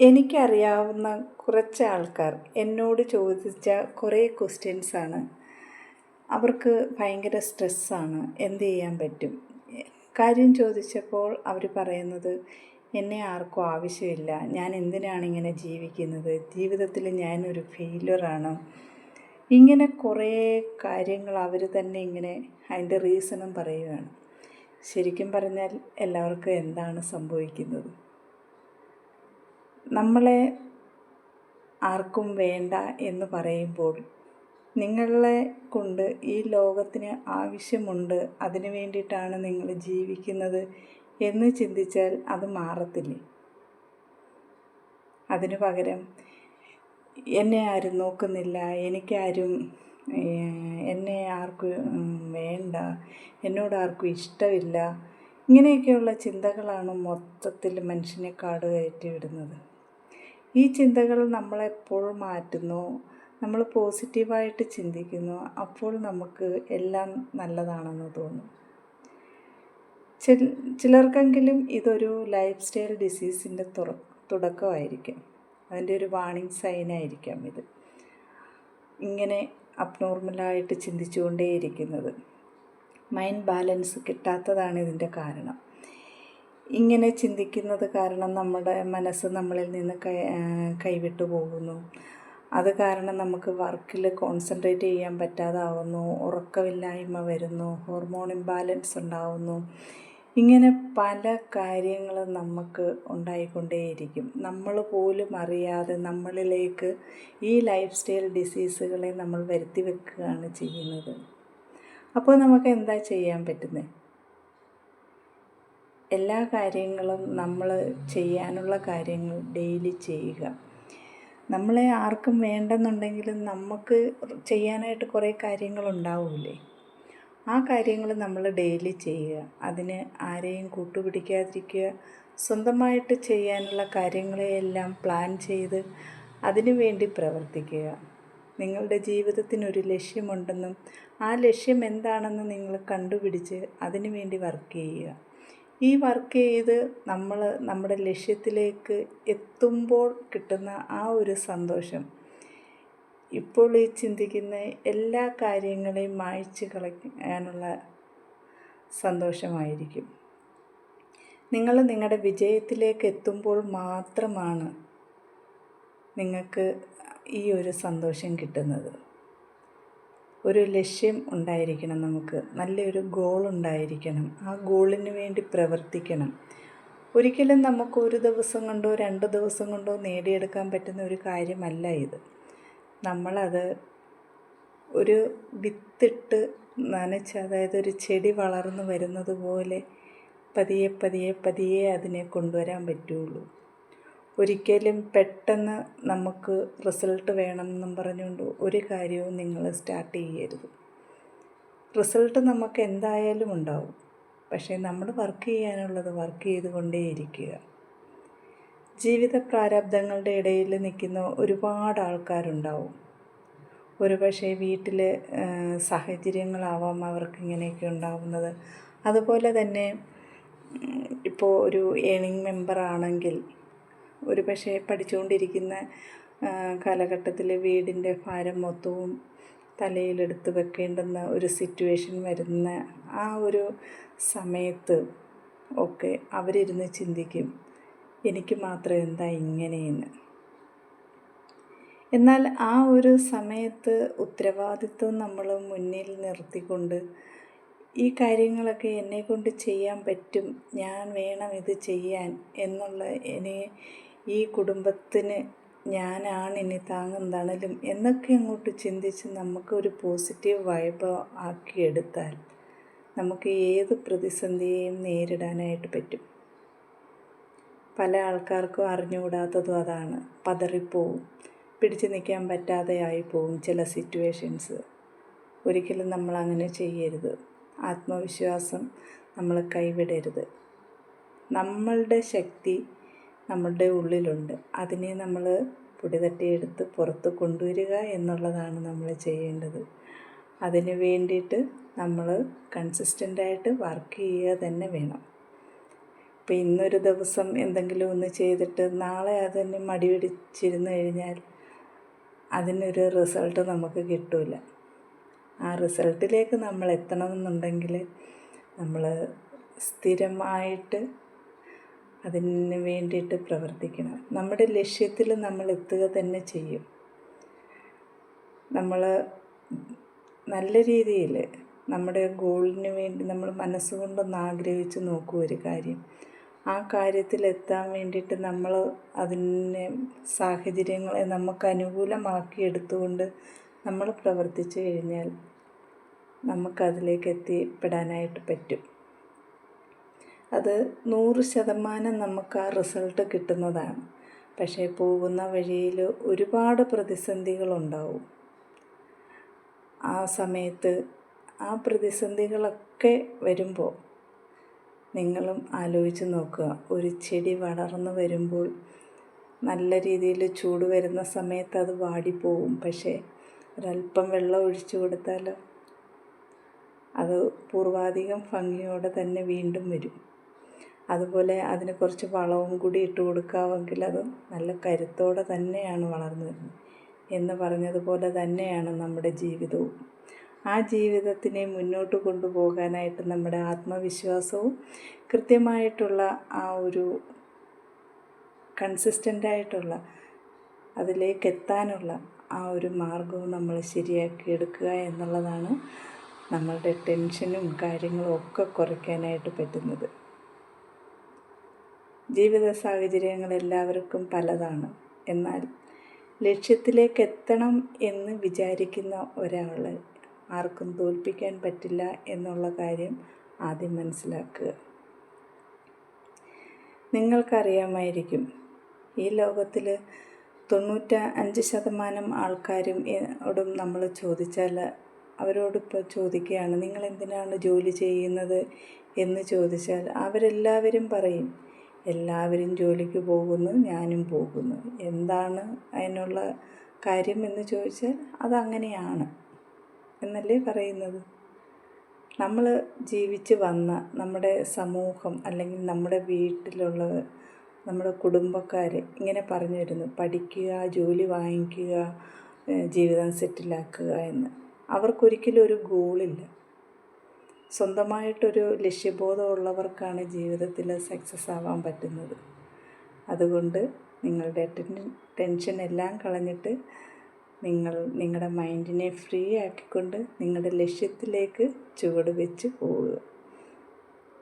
എനിക്കറിയാവുന്ന കുറച്ച് ആൾക്കാർ എന്നോട് ചോദിച്ച കുറേ ക്വസ്റ്റ്യൻസാണ് അവർക്ക് ഭയങ്കര സ്ട്രെസ്സാണ് എന്ത് ചെയ്യാൻ പറ്റും? കാര്യം ചോദിച്ചപ്പോൾ അവർ പറയുന്നത് എന്നെ ആർക്കും ആവശ്യമില്ല. ഞാൻ എന്തിനാണ് ഇങ്ങനെ ജീവിക്കുന്നത്? ജീവിതത്തിൽ ഞാനൊരു ഫെയിലറാണ് ഇങ്ങനെ കുറേ കാര്യങ്ങൾ അവർ തന്നെ ഇങ്ങനെ അതിന്റെ റീസണും പറയുകയാണ് ശരിക്കും പറഞ്ഞാൽ എല്ലാവർക്കും എന്താണ് സംഭവിക്കുന്നത്? നമ്മളെ ആർക്കും വേണ്ട എന്ന് പറയുമ്പോൾ നിങ്ങളെ കൊണ്ട് ഈ ലോകത്തിന് ആവശ്യമുണ്ട് അതിന് വേണ്ടിയിട്ടാണ് നിങ്ങൾ ജീവിക്കുന്നത് എന്ന് ചിന്തിച്ചാൽ അത് മാറത്തില്ലേ? അതിനു പകരം എന്നെ ആരും നോക്കുന്നില്ല എനിക്കാരും എന്നെ ആർക്കും വേണ്ട എന്നോട് ആർക്കും ഇഷ്ടമില്ല. ഇങ്ങനെയൊക്കെയുള്ള ചിന്തകളാണ് മൊത്തത്തിൽ മനുഷ്യനെ കാട് കയറ്റി വിടുന്നത്. ഈ ചിന്തകൾ നമ്മളെപ്പോൾ മാറ്റുന്നു. നമ്മൾ പോസിറ്റീവായിട്ട് ചിന്തിക്കുന്നു. അപ്പോൾ നമുക്ക് എല്ലാം നല്ലതാണെന്ന് തോന്നും. ചിലർക്കെങ്കിലും ഇതൊരു ലൈഫ് സ്റ്റൈൽ ഡിസീസിന്റെ തുറ തുടക്കമായിരിക്കും. അതിന്റെ ഒരു വാണിംഗ് സൈനായിരിക്കാം ഇത്. ഇങ്ങനെ അബ്നോർമലായിട്ട് ചിന്തിച്ചുകൊണ്ടേയിരിക്കുന്നത്. മൈൻഡ് ബാലൻസ് കിട്ടാത്തതാണ് ഇതിന്റെ കാരണം. ഇങ്ങനെ ചിന്തിക്കുന്നത് കാരണം നമ്മുടെ മനസ്സ് നമ്മളിൽ നിന്ന് കൈ കൈവിട്ടു പോകുന്നു. അത് കാരണം നമുക്ക് വർക്കിൽ കോൺസെൻട്രേറ്റ് ചെയ്യാൻ പറ്റാതാവുന്നു ഉറക്കമില്ലായ്മ വരുന്നു ഹോർമോൺ ഇംബാലൻസ് ഉണ്ടാവുന്നു. ഇങ്ങനെ പല കാര്യങ്ങളും നമുക്ക് ഉണ്ടായിക്കൊണ്ടേയിരിക്കും. നമ്മൾ പോലും അറിയാതെ നമ്മളിലേക്ക് ഈ ലൈഫ് സ്റ്റൈൽ ഡിസീസുകളെ നമ്മൾ വരുത്തി വെക്കുകയാണ് ചെയ്യുന്നത്. അപ്പോൾ നമുക്ക് എന്താ ചെയ്യാൻ പറ്റുന്നത്? എല്ലാ കാര്യങ്ങളും നമ്മൾ ചെയ്യാനുള്ള കാര്യങ്ങൾ ഡെയിലി ചെയ്യുക. നമ്മളെ ആർക്കും വേണ്ടെന്നുണ്ടെങ്കിലും നമുക്ക് ചെയ്യാനായിട്ട് കുറേ കാര്യങ്ങളുണ്ടാവില്ലേ ആ കാര്യങ്ങൾ നമ്മൾ ഡെയിലി ചെയ്യുക. അതിന് ആരെയും കൂട്ടുപിടിക്കാതിരിക്കുക. സ്വന്തമായിട്ട് ചെയ്യാനുള്ള കാര്യങ്ങളെയെല്ലാം പ്ലാൻ ചെയ്ത് അതിനു വേണ്ടി പ്രവർത്തിക്കുക. നിങ്ങളുടെ ജീവിതത്തിനൊരു ലക്ഷ്യമുണ്ടെന്നും ആ ലക്ഷ്യം എന്താണെന്ന് നിങ്ങൾ കണ്ടുപിടിച്ച് അതിനു വേണ്ടി വർക്ക് ചെയ്യുക. ഈ വർക്ക് ചെയ്ത് നമ്മൾ നമ്മുടെ ലക്ഷ്യത്തിലേക്ക് എത്തുമ്പോൾ കിട്ടുന്ന ആ ഒരു സന്തോഷം. ഇപ്പോൾ ഈ ചിന്തിക്കുന്ന എല്ലാ കാര്യങ്ങളെയും മായ്ച്ച് കളയാനുള്ള സന്തോഷമായിരിക്കും. നിങ്ങൾ നിങ്ങളുടെ വിജയത്തിലേക്ക് എത്തുമ്പോൾ മാത്രമാണ് നിങ്ങൾക്ക് ഈ ഒരു സന്തോഷം കിട്ടുന്നത്. ഒരു ലക്ഷ്യം ഉണ്ടായിരിക്കണം നമുക്ക്. നല്ലൊരു ഗോൾ ഉണ്ടായിരിക്കണം. ആ ഗോളിന് വേണ്ടി പ്രവർത്തിക്കണം. ഒരിക്കലും നമുക്ക് ഒരു ദിവസം കൊണ്ടോ രണ്ട് ദിവസം കൊണ്ടോ നേടിയെടുക്കാൻ പറ്റുന്ന ഒരു കാര്യമല്ല ഇത്. നമ്മളത് ഒരു വിത്തിട്ട് നനച്ച് അതായത് ഒരു ചെടി വളർന്നു വരുന്നത് പോലെ പതിയെ പതിയെ പതിയെ അതിനെ കൊണ്ടുവരാൻ പറ്റുള്ളൂ. ഒരിക്കലും പെട്ടെന്ന് നമുക്ക് റിസൾട്ട് വേണമെന്നും പറഞ്ഞുകൊണ്ട് ഒരു കാര്യവും നിങ്ങൾ സ്റ്റാർട്ട് ചെയ്യരുത്. റിസൾട്ട് നമുക്ക് എന്തായാലും ഉണ്ടാവും. പക്ഷേ നമ്മൾ വർക്ക് ചെയ്യാനുള്ളത് വർക്ക് ചെയ്തുകൊണ്ടേയിരിക്കുക. ജീവിത പ്രാരബ്ധങ്ങളുടെ ഇടയിൽ നിൽക്കുന്ന ഒരുപാട് ആൾക്കാരുണ്ടാവും. ഒരുപക്ഷെ വീട്ടിൽ സാഹചര്യങ്ങളാവാം അവർക്ക് ഇങ്ങനെയൊക്കെ ഉണ്ടാവുന്നത്. അതുപോലെ തന്നെ ഇപ്പോൾ ഒരു ഏണിംഗ് മെമ്പർ ആണെങ്കിൽ ഒരു പക്ഷേ പഠിച്ചുകൊണ്ടിരിക്കുന്ന കാലഘട്ടത്തിൽ വീടിന്റെ ഭാരം മൊത്തവും തലയിലെടുത്ത് വെക്കേണ്ടുന്ന ഒരു സിറ്റുവേഷൻ വരുന്ന ആ ഒരു സമയത്ത് ഒക്കെ അവരിരുന്ന് ചിന്തിക്കും എനിക്ക് മാത്രം എന്താ ഇങ്ങനെയെന്ന്? എന്നാൽ ആ ഒരു സമയത്ത് ഉത്തരവാദിത്വം നമ്മൾ മുന്നിൽ നിർത്തിക്കൊണ്ട് ഈ കാര്യങ്ങളൊക്കെ എന്നെ കൊണ്ട് ചെയ്യാൻ പറ്റും ഞാൻ വേണം ഇത് ചെയ്യാൻ എന്നുള്ള ഇനി ഈ കുടുംബത്തിന് ഞാനാണ് ഇനി താങ്ങും തണലും എന്നൊക്കെ അങ്ങോട്ട് ചിന്തിച്ച് നമുക്കൊരു പോസിറ്റീവ് വൈബ് ആക്കിയെടുത്താൽ നമുക്ക് ഏത് പ്രതിസന്ധിയെയും നേരിടാനായിട്ട് പറ്റും. പല ആൾക്കാർക്കും അറിഞ്ഞുകൂടാത്തതും അതാണ്. പതറിപ്പോവും പിടിച്ചു നിൽക്കാൻ പറ്റാതെ ആയിപ്പോവും ചില സിറ്റുവേഷൻസ് ഒരിക്കലും നമ്മൾ അങ്ങനെ ചെയ്യരുത്. ആത്മവിശ്വാസം നമ്മൾ കൈവിടരുത്. നമ്മളുടെ ശക്തി നമ്മളുടെ ഉള്ളിലുണ്ട്. അതിനെ നമ്മൾ പൊടി തട്ടിയെടുത്ത് പുറത്ത് കൊണ്ടുവരിക എന്നുള്ളതാണ് നമ്മൾ ചെയ്യേണ്ടത്. അതിന് വേണ്ടിയിട്ട് നമ്മൾ കൺസിസ്റ്റന്റായിട്ട് വർക്ക് ചെയ്യുക തന്നെ വേണം. ഇപ്പോൾ ഇന്നൊരു ദിവസം എന്തെങ്കിലും ഒന്ന് ചെയ്തിട്ട് നാളെ അതിന് മടി പിടിച്ചിരുന്ന് കഴിഞ്ഞാൽ അതിനൊരു റിസൾട്ട് നമുക്ക് കിട്ടില്ല ആ റിസൾട്ടിലേക്ക് നമ്മൾ എത്തണമെന്നുണ്ടെങ്കിൽ നമ്മൾ സ്ഥിരമായിട്ട് അതിന് വേണ്ടിയിട്ട് പ്രവർത്തിക്കണം. നമ്മുടെ ലക്ഷ്യത്തിൽ നമ്മൾ എത്തുക തന്നെ ചെയ്യും. നമ്മൾ നല്ല രീതിയിൽ നമ്മുടെ ഗോളിന് വേണ്ടി നമ്മൾ മനസ്സുകൊണ്ടൊന്ന് ആഗ്രഹിച്ച് നോക്കുക ഒരു കാര്യം. ആ കാര്യത്തിൽ എത്താൻ വേണ്ടിയിട്ട് നമ്മൾ അതിനെ സാഹചര്യങ്ങളെ നമുക്ക് അനുകൂലമാക്കി എടുത്തുകൊണ്ട് നമ്മൾ പ്രവർത്തിച്ചു കഴിഞ്ഞാൽ നമുക്കതിലേക്ക് എത്തിപ്പെടാനായിട്ട് പറ്റും. അത് നൂറ് ശതമാനം നമുക്ക് ആ റിസൾട്ട് കിട്ടുന്നതാണ്. പക്ഷേ പോകുന്ന വഴിയിൽ ഒരുപാട് പ്രതിസന്ധികളുണ്ടാവും. ആ സമയത്ത് ആ പ്രതിസന്ധികളൊക്കെ വരുമ്പോൾ നിങ്ങളും ആലോചിച്ച് നോക്കുക. ഒരു ചെടി വളർന്നു വരുമ്പോൾ നല്ല രീതിയിൽ ചൂട് വരുന്ന സമയത്ത് അത് വാടിപ്പോവും. പക്ഷേ ഒരല്പം വെള്ളം ഒഴിച്ചു കൊടുത്താൽ അത് പൂർവാധികം ഭംഗിയോടെ തന്നെ വീണ്ടും വരും. അതുപോലെ അതിന് കുറച്ച് വളവും കൂടി ഇട്ട് കൊടുക്കാമെങ്കിൽ അത് നല്ല കരുത്തോടെ തന്നെയാണ് വളർന്നു വരുന്നത്. എന്ന് പറഞ്ഞതുപോലെ തന്നെയാണ് നമ്മുടെ ജീവിതവും. ആ ജീവിതത്തിനെ മുന്നോട്ട് കൊണ്ടുപോകാനായിട്ട് നമ്മുടെ ആത്മവിശ്വാസവും കൃത്യമായിട്ടുള്ള ആ ഒരു കൺസിസ്റ്റന്റായിട്ടുള്ള അതിലേക്ക് എത്താനുള്ള ആ ഒരു മാർഗവും നമ്മൾ ശരിയാക്കി എടുക്കുക എന്നുള്ളതാണ് നമ്മളുടെ ടെൻഷനും കാര്യങ്ങളും ഒക്കെ കുറയ്ക്കാനായിട്ട് പറ്റുന്നത്. ജീവിത സാഹചര്യങ്ങൾ എല്ലാവർക്കും പലതാണ്. എന്നാൽ ലക്ഷ്യത്തിലേക്ക് എത്തണം എന്ന് വിചാരിക്കുന്ന ഒരാൾ ആർക്കും തോൽപ്പിക്കാൻ പറ്റില്ല എന്നുള്ള കാര്യം ആദ്യം മനസ്സിലാക്കുക. നിങ്ങൾക്കറിയാമായിരിക്കും ഈ ലോകത്തിൽ തൊണ്ണൂറ്റ അഞ്ച് ശതമാനം ആൾക്കാരും ഓടും നമ്മൾ ചോദിച്ചാൽ അവരോടിപ്പോൾ ചോദിക്കുകയാണ് നിങ്ങൾ എന്തിനാണ് ജോലി ചെയ്യുന്നത്? എന്ന് ചോദിച്ചാൽ അവരെല്ലാവരും പറയും എല്ലാവരും ജോലിക്ക് പോകുന്നു ഞാനും പോകുന്നു. എന്താണ് അതിനുള്ള കാര്യം എന്ന് ചോദിച്ചാൽ അതങ്ങനെയാണ് എന്നല്ലേ പറയുന്നത്? നമ്മൾ ജീവിച്ച് വന്ന നമ്മുടെ സമൂഹം അല്ലെങ്കിൽ നമ്മുടെ വീട്ടിലുള്ള നമ്മുടെ കുടുംബക്കാർ ഇങ്ങനെ പറഞ്ഞു വരുന്നു പഠിക്കുക ജോലി വാങ്ങിക്കുക ജീവിതം സെറ്റിലാക്കുക എന്ന്. അവർക്കൊരിക്കലും ഒരു ഗോളില്ല സ്വന്തമായിട്ടൊരു ലക്ഷ്യബോധമുള്ളവർക്കാണ് ജീവിതത്തിൽ സക്സസ് ആവാൻ പറ്റുന്നത്. അതുകൊണ്ട് നിങ്ങളുടെ ടെൻഷൻ എല്ലാം കളഞ്ഞിട്ട് നിങ്ങൾ നിങ്ങളുടെ മൈൻഡിനെ ഫ്രീ ആക്കിക്കൊണ്ട് നിങ്ങളുടെ ലക്ഷ്യത്തിലേക്ക് ചുവട് വെച്ച് പോവുക.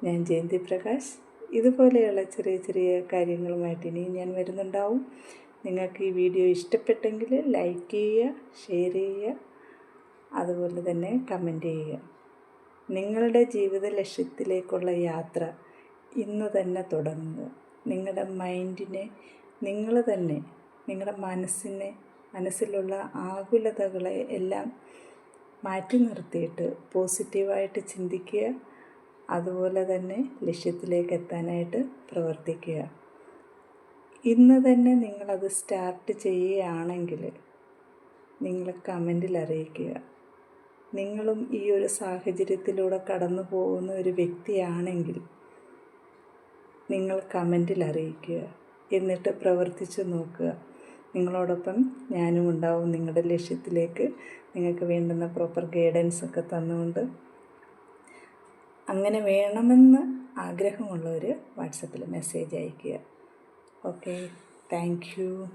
ഞാൻ ജയന്തി പ്രകാശ്. ഇതുപോലെയുള്ള ചെറിയ ചെറിയ കാര്യങ്ങളുമായിട്ട് ഇനിയും ഞാൻ വരുന്നുണ്ടാവും. നിങ്ങൾക്ക് ഈ വീഡിയോ ഇഷ്ടപ്പെട്ടെങ്കിൽ ലൈക്ക് ചെയ്യുക ഷെയർ ചെയ്യുക അതുപോലെ തന്നെ കമന്റ് ചെയ്യുക. നിങ്ങളുടെ ജീവിത ലക്ഷ്യത്തിലേക്കുള്ള യാത്ര ഇന്ന് തന്നെ തുടങ്ങുക നിങ്ങളുടെ മൈൻഡിനെ നിങ്ങൾ തന്നെ നിങ്ങളുടെ മനസ്സിനെ മനസ്സിലുള്ള ആകുലതകളെ എല്ലാം മാറ്റി നിർത്തിയിട്ട് പോസിറ്റീവായിട്ട് ചിന്തിക്കുക അതുപോലെ തന്നെ ലക്ഷ്യത്തിലേക്ക് എത്താനായിട്ട് പ്രവർത്തിക്കുക. ഇന്ന് തന്നെ നിങ്ങളത് സ്റ്റാർട്ട് ചെയ്യുകയാണെങ്കിൽ നിങ്ങൾ കമന്റിൽ അറിയിക്കുക. നിങ്ങളും ഈ ഒരു സാഹചര്യത്തിലൂടെ കടന്നു പോകുന്ന ഒരു വ്യക്തിയാണെങ്കിൽ നിങ്ങൾ കമന്റിൽ അറിയിക്കുക. എന്നിട്ട് പ്രവർത്തിച്ച് നോക്കുക. നിങ്ങളോടൊപ്പം ഞാനും ഉണ്ടാവും. നിങ്ങളുടെ ലക്ഷ്യത്തിലേക്ക് നിങ്ങൾക്ക് വേണ്ടുന്ന പ്രോപ്പർ ഗൈഡൻസ് ഒക്കെ തന്നുകൊണ്ട് അങ്ങനെ വേണമെന്ന് ആഗ്രഹമുള്ളവർ വാട്സപ്പിൽ മെസ്സേജ് അയയ്ക്കുക. Okay thank